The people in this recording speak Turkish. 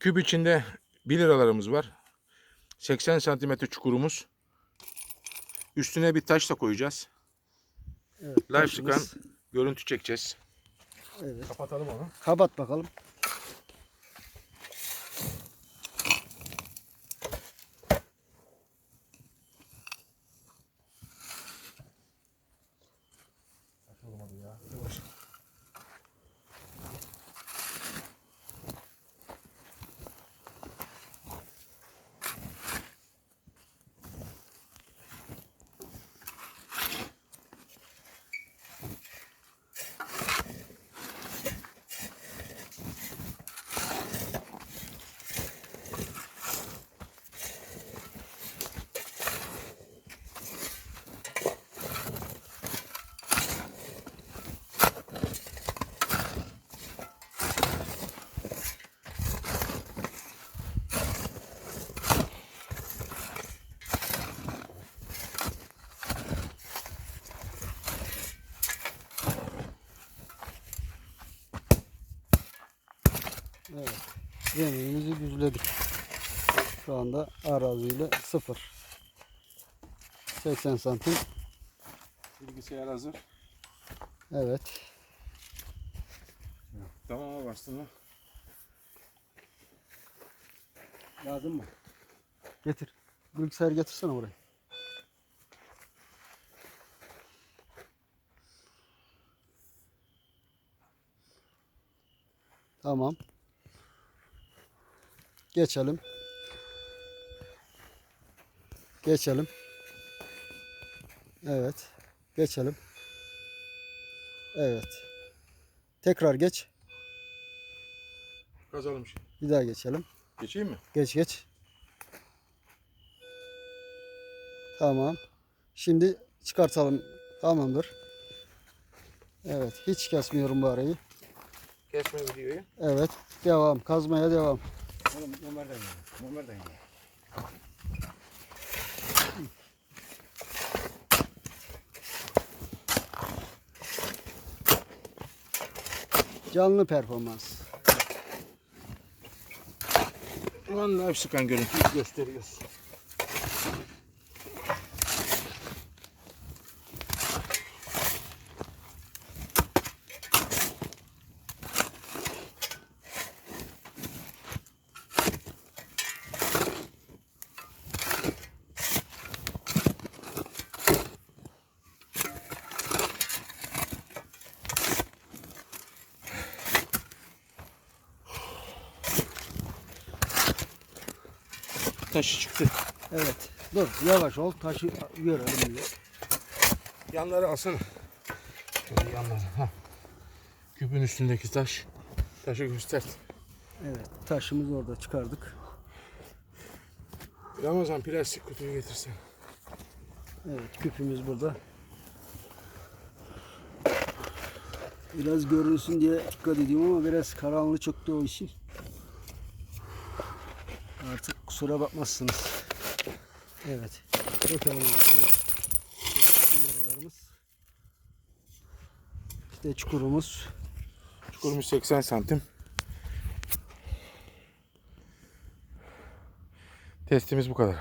Küp içinde 1 liralarımız var. 80 santimetre çukurumuz. Üstüne bir taş da koyacağız. Evet, Live scan görüntü çekeceğiz. Evet. Kapatalım onu. Kapat bakalım. Evet. Yemeğimizi düzledik. Şu anda araziyle sıfır. 80 santim. Bilgisayar hazır. Evet. Tamam bastın mı? Lazım mı? Getir. Bilgisayarı getirsene buraya. Tamam. Geçelim. Geçelim. Evet. Geçelim. Evet. Tekrar geç. Kazalım şimdi. Bir daha geçelim. Geçeyim mi? Geç geç. Tamam. Şimdi çıkartalım. Tamamdır. Evet. Hiç kesmiyorum bu arayı. Kesme videoyu. Evet. Devam. Kazmaya devam. Oğlum Ömer'den yiyelim. Ömer'den yiyelim. Canlı performans. Aman live scan görüntüyü gösteriyoruz. Taşı çıktı. Evet. Dur. Yavaş ol. Taşı görelim. diye. Yanları alsana. Şöyle yanları. Ha. Küpün üstündeki taş. Taşı göster. Evet. Taşımızı orada çıkardık. Ramazan plastik kutuyu getirsen. Evet. Küpümüz burada. Biraz görünsün diye dikkat ediyorum ama biraz karanlık çıktı o işi. Artık kusura bakmazsınız. Evet. Bakalım. İşte çukurumuz. Çukurumuz 80 santim. Testimiz bu kadar.